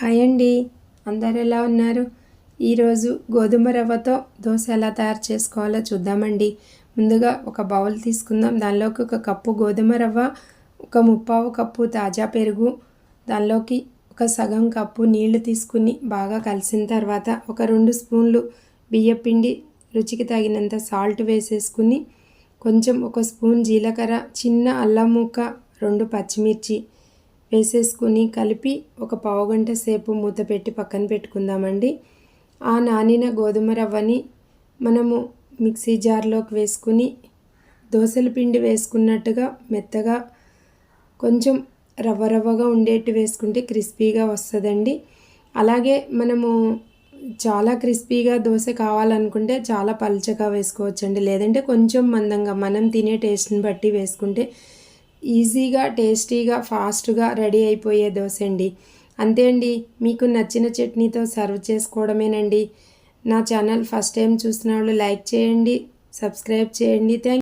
Hi అండి. అందరు ఎలా ఉన్నారు? ఈరోజు గోధుమ రవ్వతో దోశ ఎలా తయారు చేసుకోవాలో చూద్దామండి. ముందుగా ఒక బౌల్ తీసుకుందాం. దానిలోకి ఒక కప్పు గోధుమ రవ్వ ఒక ముప్పావు కప్పు తాజా పెరుగు దానిలోకి ఒక సగం కప్పు నీళ్ళు తీసుకుని బాగా కలిసిన తర్వాత ఒక రెండు స్పూన్లు బియ్యపిండి రుచికి తగినంత సాల్ట్ వేసేసుకుని కొంచెం ఒక స్పూన్ జీలకర్ర చిన్న అల్లం ముక్క రెండు పచ్చిమిర్చి వేసేసుకుని కలిపి ఒక పావుగంట సేపు మూత పెట్టి పక్కన పెట్టుకుందామండి. ఆ నానిన గోధుమ రవ్వని మనము మిక్సీ జార్లోకి వేసుకుని దోశల పిండి వేసుకున్నట్టుగా మెత్తగా కొంచెం రవ్వ రవ్వగా ఉండేట్టు వేసుకుంటే క్రిస్పీగా వస్తుందండి. అలాగే మనము చాలా క్రిస్పీగా దోశ కావాలనుకుంటే చాలా పల్చగా వేసుకోవచ్చండి. లేదంటే కొంచెం మందంగా మనం తినే టేస్ట్ని బట్టి వేసుకుంటే ఈజీగా టేస్టీగా ఫాస్ట్గా రెడీ అయిపోయే దోశ అండి అంతే అండి. మీకు నచ్చిన చట్నీతో సర్వ్ చేసుకోవడమేనండి. నా ఛానల్ ఫస్ట్ టైం చూసిన వాళ్ళు లైక్ చేయండి సబ్స్క్రైబ్ చేయండి. థ్యాంక్